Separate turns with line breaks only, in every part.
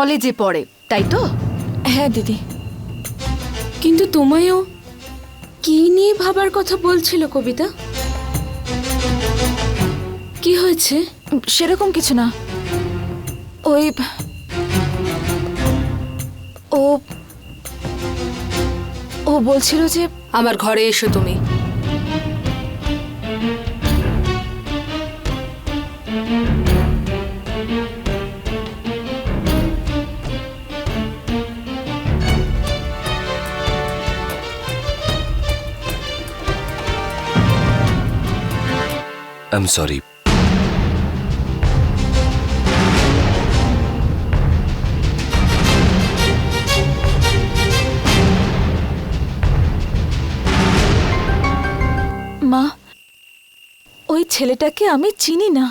কলেজে পড়ে তাই তো?
হ্যাঁ দিদি। কিন্তু তোমায়ও কি নিয়ে ভাবার কথা বলছিল কবিতা? কি হয়েছে?
সেরকম কিছু না। ওই ও ও বলছিল যে
আমার ঘরে এসো তুমি।
আই সরি
মা, ওই ছেলেটাকে আমি চিনি না।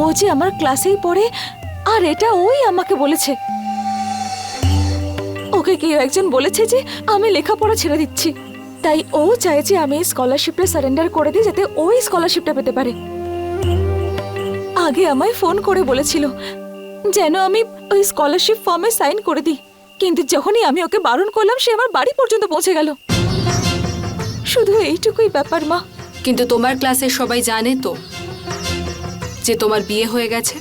ও যে আমার ক্লাসেই পড়ে, আর এটা ওই আমাকে বলেছে। ওকে কেউ একজন বলেছে যে আমি লেখাপড়া ছেড়ে দিচ্ছি। তাই ও যে আমি স্কলারশিপটা সারেন্ডার করে দিই যাতে ওই স্কলারশিপটা পেতে পারে। আগে আমায় ফোন করে বলেছিল যেন আমি ওই স্কলারশিপ ফর্মে সাইন করে দিই কিন্তু যখনই আমি ওকে বারণ করলাম সে আমার বাড়ি পর্যন্ত পৌঁছে গেল। শুধু এইটুকুই ব্যাপার মা।
কিন্তু তোমার ক্লাসের সবাই জানে তো যে তোমার বিয়ে হয়ে গেছে?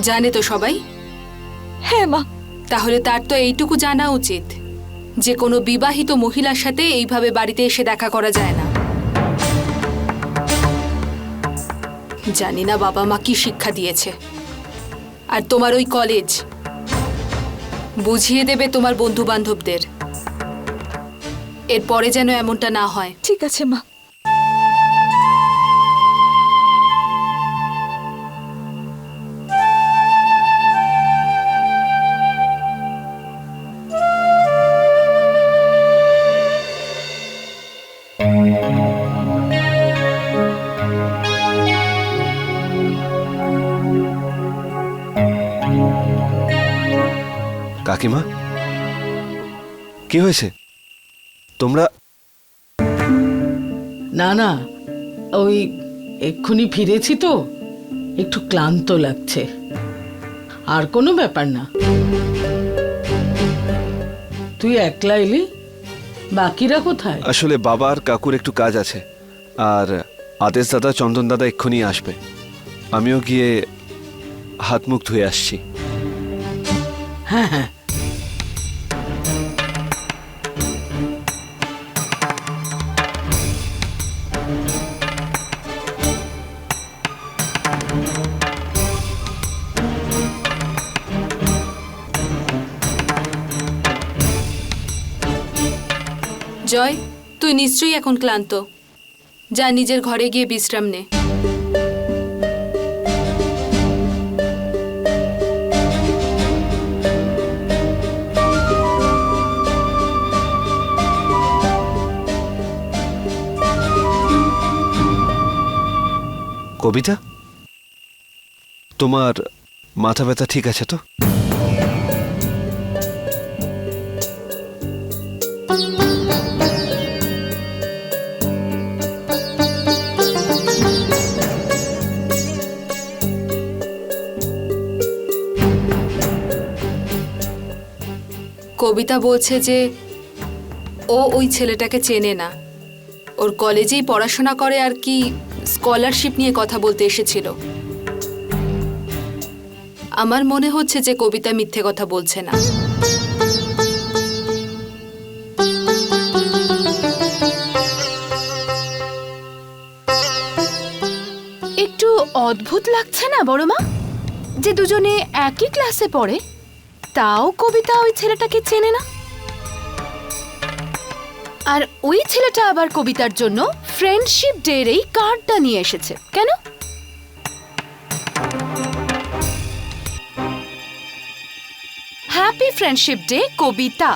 জানে তো সবাই?
হ্যাঁ মা।
তাহলে তার তো এইটুকু জানা উচিত। যে কোনো বিবাহিত মহিলার সাথে এইভাবে বাড়িতে এসে দেখা করা যায় না। জানি না বাবা মা কি শিক্ষা দিয়েছে। আর তোমার ওই কলেজ, বুঝিয়ে দেবে তোমার বন্ধু বান্ধবদের এরপরে যেন এমনটা না হয়।
ঠিক আছে মা।
কাকিমা? কি হয়েছে? তোমরা
না না ওই এক্ষুনি ফিরেছি তো। একটু ক্লান্ত লাগছে। আর কোনো ব্যাপার না। তুই একলা এলি? বাকিরা কোথায়?
আসলে বাবা আর কাকুর একটু কাজ আছে। আর আদেশ দাদা চন্দন দাদা এক্ষুনি আসবে। আমিও গিয়ে হাত মুখ ধুয়ে আসছি।
হ্যাঁ হ্যাঁ
জয়, তুই নিশ্চয়ই এখন ক্লান্ত। যা নিজের ঘরে গিয়ে বিশ্রাম নে।
কবিতা? তোমার মাথা ব্যথা ঠিক আছে তো?
কবিতা বলছে যে, ও ওই ছেলেটাকে চেনে না। ওর কলেজেই পড়াশোনা করে আর কি স্কলারশিপ নিয়ে কথা বলতে এসেছিল। আমার মনে হচ্ছে যে কবিতা মিথ্যে কথা বলছে না।
একটু অদ্ভুত লাগছে না বড় মা যে দুজনে একই ক্লাসে পড়ে। তাও কবিতা ওই ছেলেটাকে চেনে না? আর ওই ছেলেটা আবার কবিতার জন্য ফ্রেন্ডশিপ ডের এই কার্ডটা নিয়ে এসেছে, কেন? Happy friendship day Kabita,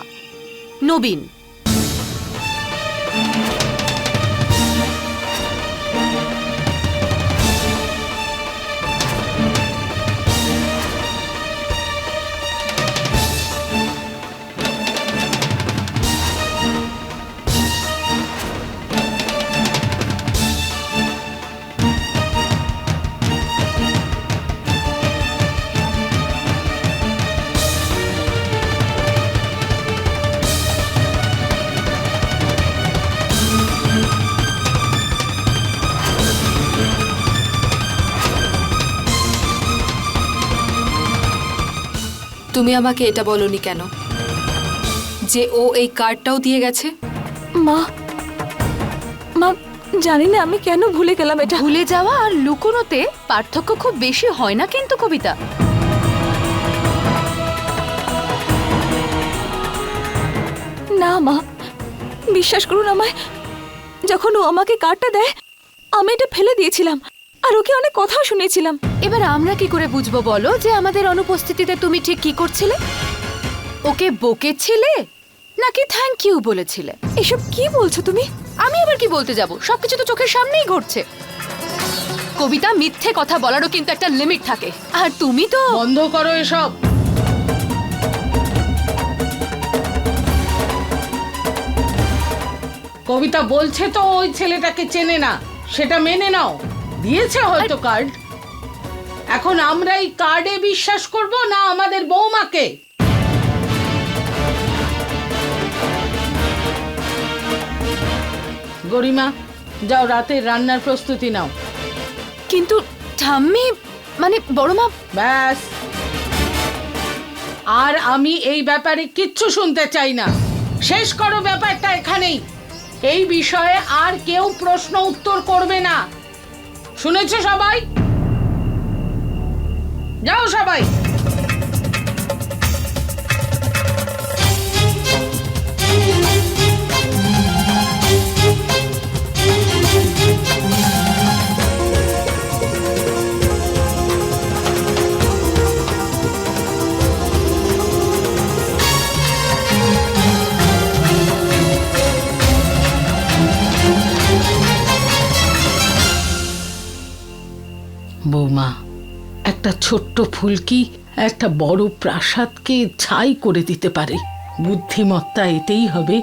Nabin.
তুমি আমাকে এটা বলনি কেন? যে ও এই কার্ডটাও দিয়ে গেছে?
মা মা জানি না আমি কেন ভুলে গেলাম এটা।
ভুলে যাওয়া আর লুকোনোতে পার্থক্য খুব বেশি হয় না কিন্তু কবিতা।
না মা বিশ্বাস করুন আমায় যখন ও আমাকে কার্ডটা দেয় আমি এটা ফেলে দিয়েছিলাম। আর ওকে অনেক কথাও শুনেছিলাম।
এবার আমরা কি করে বুঝব বলো যে আমাদের অনুপস্থিতিতে তুমি ঠিক কি করছিলে? ওকে বকেছিলে নাকি থ্যাংক ইউ বলেছিলে?
এসব কি বলছো তুমি?
আমি আবার কি বলতে যাব? সবকিছু তো চোখের সামনেই ঘটছে। কবিতা মিথ্যে কথা বলারও কিন্তু একটা লিমিট থাকে। আর তুমি তো
বন্ধ করো এসব। কবিতা বলছে তো ওই ছেলেটাকে চেনে না। সেটা মেনে নাও। দিয়েছে হয়তো কার্ড এখন আমরা এই কার্ডে বিশ্বাস করব না আমাদের বৌমাকে? গরিমা যাও রাতের রান্নার প্রস্তুতি নাও।
কিন্তু ঠাম্মি মানে বড় মা
ব্যাস। আর আমি এই ব্যাপারে কিচ্ছু শুনতে চাই না। শেষ করো ব্যাপারটা এখানেই। এই বিষয়ে আর কেউ প্রশ্ন উত্তর করবে না। শুনেছো সবাই? যাও সবাই। ছোট্ট ফুলকি একটা বড় প্রাসাদকে ছাই করে দিতে পারে। বুদ্ধিমত্তা এতেই হবে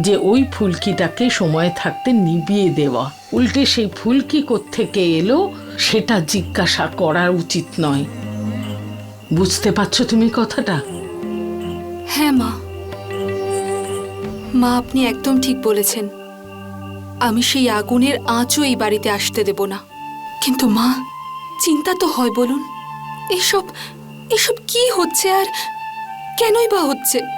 যে ওই ফুলকিটাকে সময় থাকতে নিভিয়ে দেওয়া। উল্টে সেই ফুলকি থেকে এলো, সেটা জিজ্ঞাসা করা উচিত নয়। বুঝতে পারছ তুমি কথাটা?
হ্যাঁ মা। মা, আপনি একদম ঠিক বলেছেন। আমি সেই আগুনের আঁচও এই বাড়িতে আসতে দেব না। কিন্তু মা, চিন্তা তো হয় বলুন। এসব এসব কি হচ্ছে আর কেনই বা হচ্ছে?
তুমি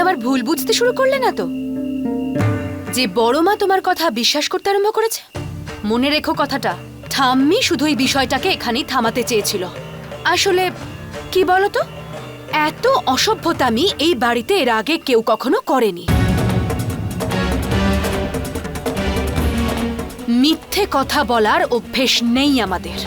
আবার ভুল বুঝতে শুরু করলে না তো? যে বড় মা তোমার কথা বিশ্বাস করতে আরম্ভ করেছে? মনে রেখো কথাটা, ঠাম্মি শুধু এই বিষয়টাকে এখানেই থামাতে চেয়েছিল। আসলে কি বলতো এত অসভ্যতামি এই বাড়িতে এর আগে কেউ কখনো করেনি। মিথ্যে কথা বলার অভ্যেস নেই আমাদের।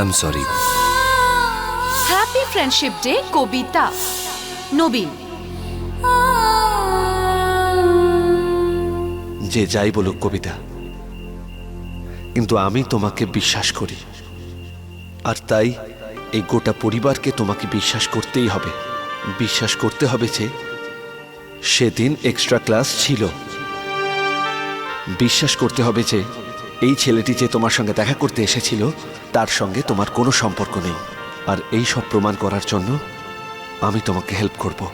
I sorry
happy friendship day Kabita Nabin
যে যাই বলুক কবিতা। কিন্তু আমি তোমাকে বিশ্বাস করি। আর তাই এই গোটা পরিবারকে তোমাকে বিশ্বাস করতেই হবে। বিশ্বাস করতে হবে যে সেদিন এক্সট্রা ক্লাস ছিল। বিশ্বাস করতে হবে যে এই ছেলেটি যে তোমার সঙ্গে দেখা করতে এসেছিল, তার সঙ্গে তোমার কোনো সম্পর্ক নেই। আর এই সব প্রমাণ করার জন্য আমি তোমাকে হেল্প করব।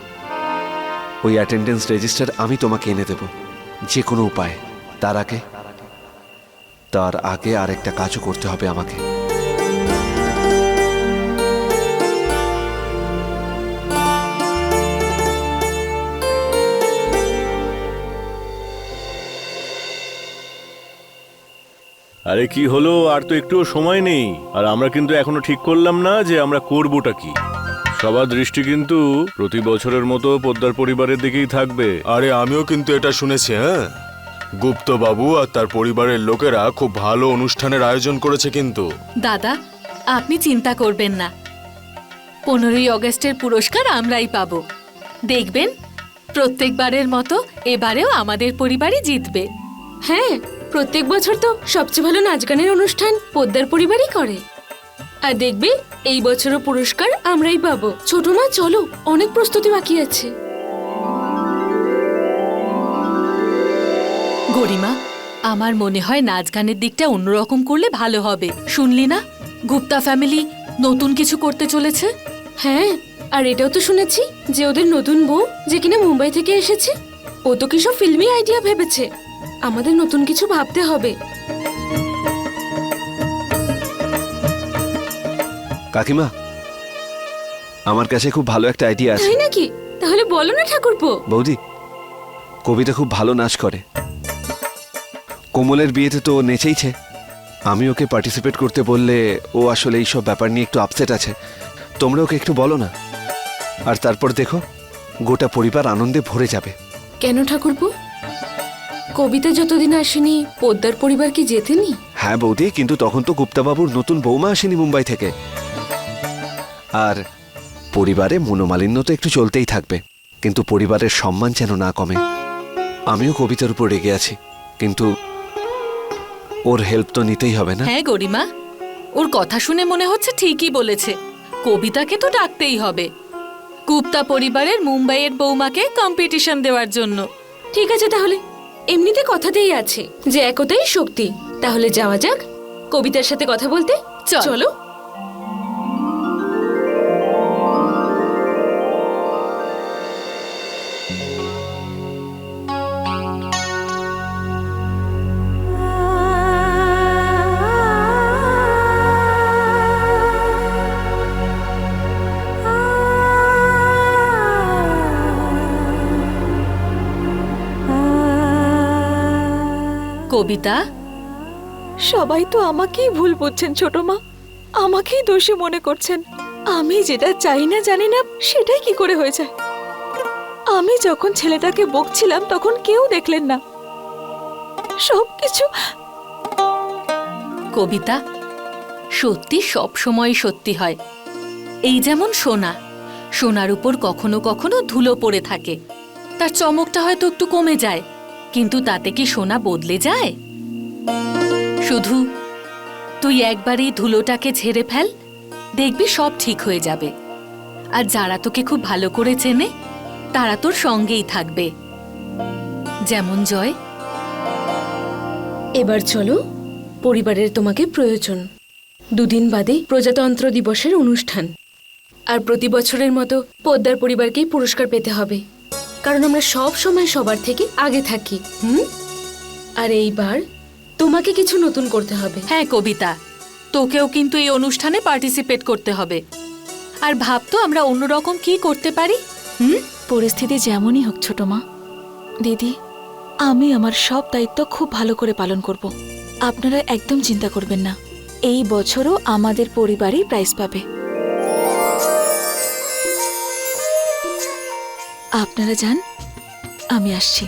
ওই অ্যাটেন্ডেন্স রেজিস্টার আমি তোমাকে এনে দেব। যে কোনো উপায়, তার আগে তার আগে আরেকটা কাজও করতে হবে আমাকে।
আরে কি হলো? আর তো একটুও সময় নেই। আর আমরা কিন্তু এখনও ঠিক করলাম না যে আমরা করবোটা কি। সবার দৃষ্টি কিন্তু প্রতি বছরের মতো পোদ্দার পরিবারের দিকেই থাকবে।
আরে আমিও কিন্তু এটা শুনেছি হ্যাঁ? গুপ্ত বাবু আর তার পরিবারের লোকেরা খুব ভালো অনুষ্ঠানের আয়োজন করেছে কিন্তু।
দাদা আপনি চিন্তা করবেন না।
পনেরোই অগস্টের পুরস্কার আমরাই পাবো। দেখবেন প্রত্যেকবারের মতো এবারেও আমাদের পরিবারই জিতবে।
হ্যাঁ প্রত্যেক বছর তো সবচেয়ে ভালো নাচ গানের অনুষ্ঠান পোদ্দার পরিবারই করে। আর দেখবে এই বছরও পুরস্কার আমরাই পাবো। ছোট মা চলো অনেক প্রস্তুতি বাকি আছে।
গরিমা আমার মনে হয় নাচ গানের দিকটা অন্যরকম করলে ভালো হবে। শুনলি না? গুপ্তা ফ্যামিলি নতুন কিছু করতে চলেছে?
হ্যাঁ আর এটাও তো শুনেছি যে ওদের নতুন বউ যে কিনা মুম্বাই থেকে এসেছে। ও তো কিসব ফিল্মি আইডিয়া ভেবেছে। আমাদের নতুন কিছু ভাবতে হবে।
কাকিমা আমার কাছে খুব ভালো একটা আইডিয়া আছে।
তাই নাকি? তাহলে বলো না ঠাকুরপো।
বৌদি কবিতা খুব ভালো নাচ করে। কোমলের বিয়েতে তো ও নেচেইছে। আমি ওকে পার্টিসিপেট করতে বললে ও আসলে এইসব ব্যাপার নিয়ে একটু আপসেট আছে। তোমরা ওকে একটু বলো না। আর তারপর দেখো গোটা পরিবার আনন্দে ভরে যাবে।
কেন ঠাকুরপো? কবিতা যতদিন আসেনি পোদ্দার পরিবার কি জেতেনি?
হ্যাঁ বৌদি কিন্তু তখন তো গুপ্তাবাবুর নতুন বৌমা আসেনি মুম্বাই থেকে। আর পরিবারে মনোমালিন্য তো একটু চলতেই থাকবে কিন্তু পরিবারের সম্মান যেন না কমে। আমিও কবিতার উপর রেগে আছি কিন্তু ওর হেল্প তো নিতেই হবে না।
হ্যাঁ গরিমা ওর কথা শুনে মনে হচ্ছে ঠিকই বলেছে। কবিতাকে তো ডাকতেই হবে। গুপ্তা পরিবারের মুম্বাইয়ের বৌমাকে কম্পিটিশন দেওয়ার জন্য।
ঠিক আছে তাহলে। এমনিতে কথাতেই আছে যে একতাই শক্তি। তাহলে যাওয়া যাক। কবিতার সাথে কথা বলতে
চল। কবিতা?
সবাই তো আমাকেই ভুল বুঝছেন ছোট মা। আমাকেই দোষী মনে করছেন। আমি যেটা চাই না জানি না সেটাই কি করে হয়ে যায়। আমি যখন ছেলেটাকে বকছিলাম তখন কেউ দেখলেন না। সব কিছু
কবিতা সত্যি সব সময় সত্যি হয়। এই যেমন সোনা সোনার উপর কখনো কখনো ধুলো পড়ে থাকে। তার চমকটা হয়তো একটু কমে যায়। কিন্তু তাতে কি সোনা বদলে যায়? শুধু, তুই একবারই ধুলোটাকে ছেড়ে ফেল, দেখবি সব ঠিক হয়ে যাবে। আর যারা তোকে খুব ভালো করে চেনে, তারা তোর সঙ্গেই থাকবে। যেমন জয়।
এবার চলো, পরিবারের তোমাকে প্রয়োজন। দুদিন বাদে প্রজাতন্ত্র দিবসের অনুষ্ঠান। আর প্রতি বছরের মতো পোদ্দার পরিবারকেই পুরস্কার পেতে হবে। কারণ আমরা সব সময় সবার থেকে আগে থাকি। হুম? আর এইবার তোমাকে কিছু নতুন করতে হবে।
হ্যাঁ কবিতা। তোকেও কিন্তু এই অনুষ্ঠানে পার্টিসিপেট করতে হবে। আর ভাবতো আমরা অন্যরকম কি করতে পারি? হুম?
পরিস্থিতি যেমনই হোক ছোট মা। দিদি আমি আমার সব দায়িত্ব খুব ভালো করে পালন করব। আপনারা একদম চিন্তা করবেন না। এই বছরও আমাদের পরিবারই প্রাইজ পাবে। আপনারা যান আমি আসছি।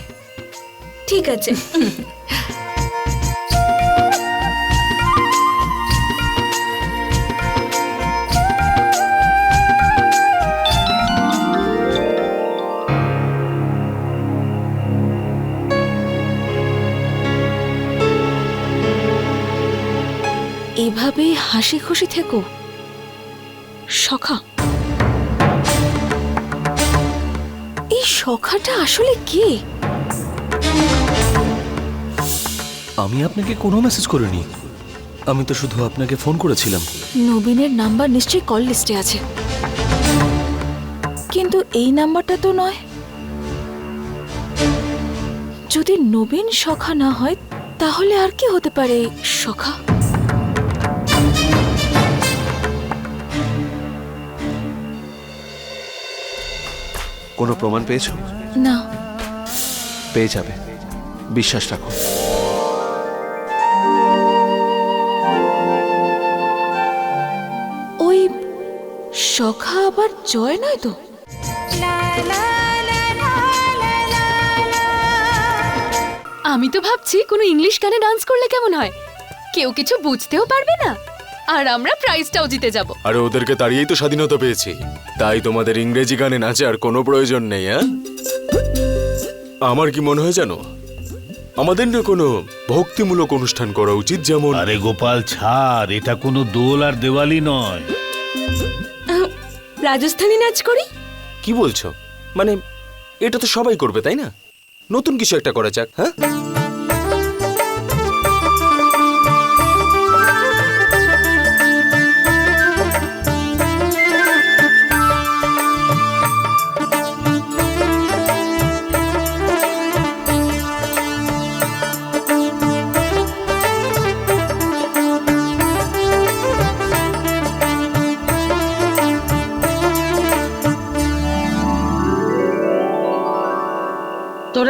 ঠিক আছে।
এভাবে হাসি খুশি থেকো। সখা। এই সখাটা আসলে কে?
আমি আপনাকে কোনো মেসেজ করিনি। আমি তো শুধু আপনাকে ফোন করেছিলাম।
নবীনের নাম্বার নিশ্চয়ই কল লিস্টে আছে। কিন্তু এই নাম্বারটা তো নয়। যদি নবীন সখা না হয় তাহলে আর কি হতে পারে সখা?
কোনো প্রমাণ পেয়েছ?
না।
পেয়ে যাবে। বিশ্বাস রাখো।
ওই সখা আবার জয় নয় তো?
আমি তো ভাবছি কোনো ইংলিশ গানে ডান্স করলে কেমন হয়? কেউ কিছু বুঝতেও পারবে না। আর আমরা প্রাইজটাও জিতে যাব।
আর ওদেরকে তাড়িয়েই তো স্বাধীনতা পেয়েছি। তাই তোমাদের ইংরেজি গানে নাচার কোনো প্রয়োজন নেই হ্যাঁ? আমার কি মনে হয় জানো? আমাদের না কোনো ভক্তিমূলক অনুষ্ঠান করা উচিত যেমন
আরে গোপাল ছাড় এটা কোনো দোল আর দেওয়ালি নয়।
রাজস্থানী নাচ করি?
কি বলছো? মানে এটা তো সবাই করবে তাই না? নতুন কিছু একটা করা যাক হ্যাঁ?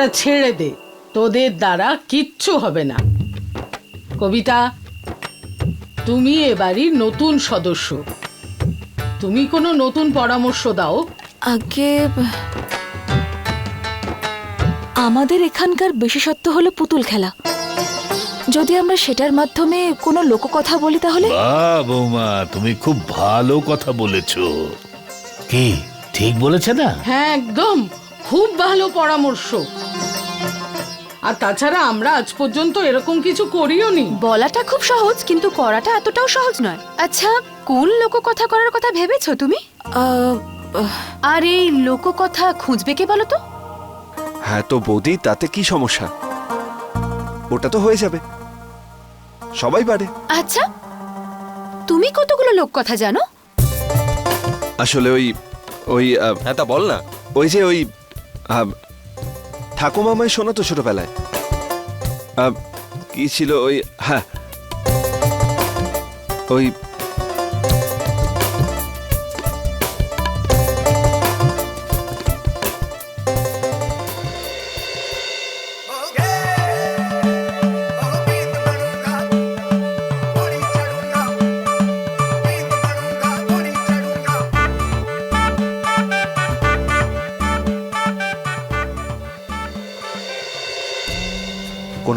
তোরা ছেড়ে দে। তোদের দ্বারা কিচ্ছু হবে না। কবিতা তুমি এ বাড়ির নতুন সদস্য। তুমি কোনো নতুন পরামর্শ দাও।
আগে আমাদের এখানকার বিশেষত্ব হলো পুতুল খেলা। যদি আমরা সেটার মাধ্যমে কোনো লোককথা বলি তাহলে?
বাহ বৌমা তুমি খুব ভালো কথা বলেছ। কি ঠিক বলেছে না?
হ্যাঁ একদম। খুব ভালো পরামর্শ। আর তাছাড়া আমরা আজ পর্যন্ত এরকম কিছু করিও নি।
বলাটা খুব সহজ কিন্তু করাটা এতটাও সহজ নয়। আচ্ছা কোন লোককথা করার কথা ভেবেছো তুমি? আর এই লোককথা খুঁজবে কে বলো তো?
হ্যাঁ তো বৌদি তাতে কি সমস্যা? ওটা তো হয়ে যাবে। সবাই পারে।
আচ্ছা তুমি কতগুলো লোককথা জানো?
আসলে ওই ওই আহ,
হ্যাঁ তা বল না।
ওই যে ওই ঠাকুমা আমায় শোনাতো ছোটবেলায়। কি ছিল ওই হ্যাঁ। ওই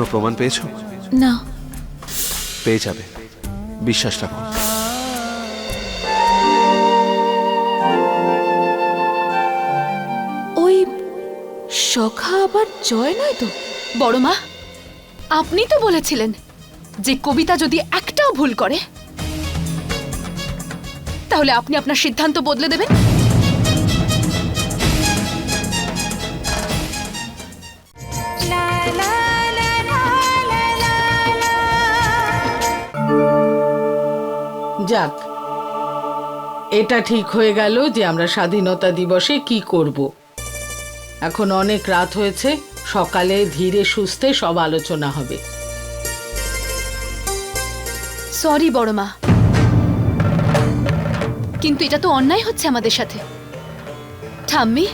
কোনো প্রমাণ পেয়েছ?
না।
পেয়ে যাবে। বিশ্বাস রাখো।
ওই সখা আবার জয় নয় তো?
বড় মা আপনি তো বলেছিলেন যে কবিতা যদি একটাও ভুল করে তাহলে আপনি আপনার সিদ্ধান্ত বদলে দেবেন?
যাক। এটা ঠিক হয়ে গেল যে আমরা স্বাধীনতা দিবসে কি করব। এখন অনেক রাত হয়েছে, সকালে ধীরে সুস্থে সব আলোচনা হবে।
সরি বড় মা কিন্তু এটা তো অন্যায় হচ্ছে আমাদের সাথে। ঠাম্মি,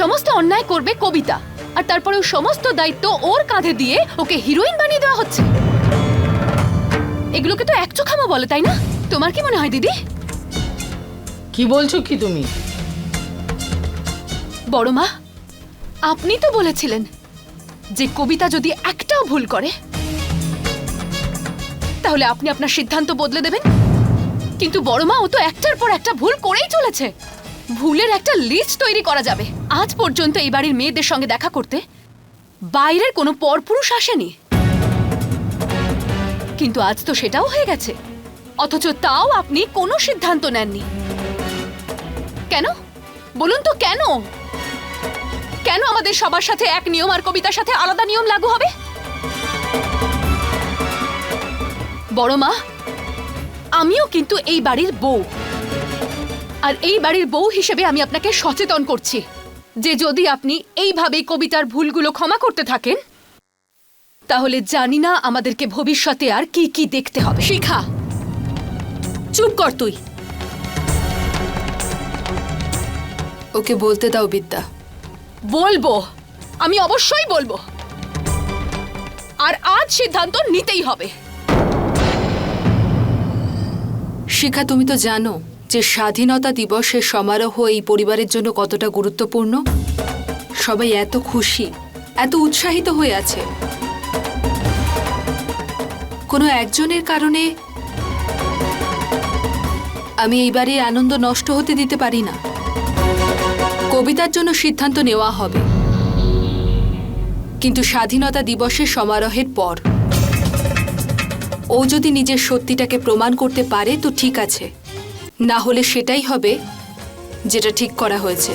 সমস্ত অন্যায় করবে কবিতা, আর তারপরে সমস্ত দায়িত্ব ওর কাঁধে দিয়ে ওকে হিরোইন বানিয়ে দেওয়া হচ্ছে। এগুলোকে তো এক চোখামো বলে তাই না? তোমার কি মনে হয় দিদি?
কি বলছো কি তুমি?
বড় মা আপনি তো বলেছিলেন যে কবিতা যদি একটাও ভুল করে তাহলে আপনি আপনার সিদ্ধান্ত বদলে দেবেন। কিন্তু বড় মা ও তো একটার পর একটা ভুল করেই চলেছে। ভুলের একটা লিস্ট তৈরি করা যাবে। আজ পর্যন্ত এই বাড়ির মেয়েদের সঙ্গে দেখা করতে বাইরের কোনো পরপুরুষ আসেনি। কিন্তু আজ তো সেটাও হয়ে গেছে। অথচ তাও আপনি কোনো সিদ্ধান্ত নেননি। কেন? বলুন তো কেন? কেন আমাদের সবার সাথে এক নিয়ম আর কবিতার সাথে আলাদা নিয়ম লাগু হবে? বড় মা, আমিও কিন্তু এই বাড়ির বউ। আর এই বাড়ির বউ হিসেবে আমি আপনাকে সচেতন করছি যে যদি আপনি এইভাবেই কবিতার ভুলগুলো ক্ষমা করতে থাকেন তাহলে জানি না আমাদেরকে ভবিষ্যতে আর কি কি দেখতে হবে। শিখা চুপ কর তুই।
ওকে বলতে দাও বিদ্যা।
বলব আমি অবশ্যই বলব। আর আজ সিদ্ধান্ত নিতেই হবে।
শিখা তুমি তো জানো যে স্বাধীনতা দিবসের সমারোহ এই পরিবারের জন্য কতটা গুরুত্বপূর্ণ। সবাই এত খুশি এত উৎসাহিত হয়ে আছে। কোনো একজনের কারণে আমি এইবারে আনন্দ নষ্ট হতে দিতে পারি না। কবিতার জন্য সিদ্ধান্ত নেওয়া হবে। কিন্তু স্বাধীনতা দিবসের সমারোহের পর, ও যদি নিজের সত্যিটাকে প্রমাণ করতে পারে, তো ঠিক আছে। না হলে সেটাই হবে যেটা ঠিক করা হয়েছে।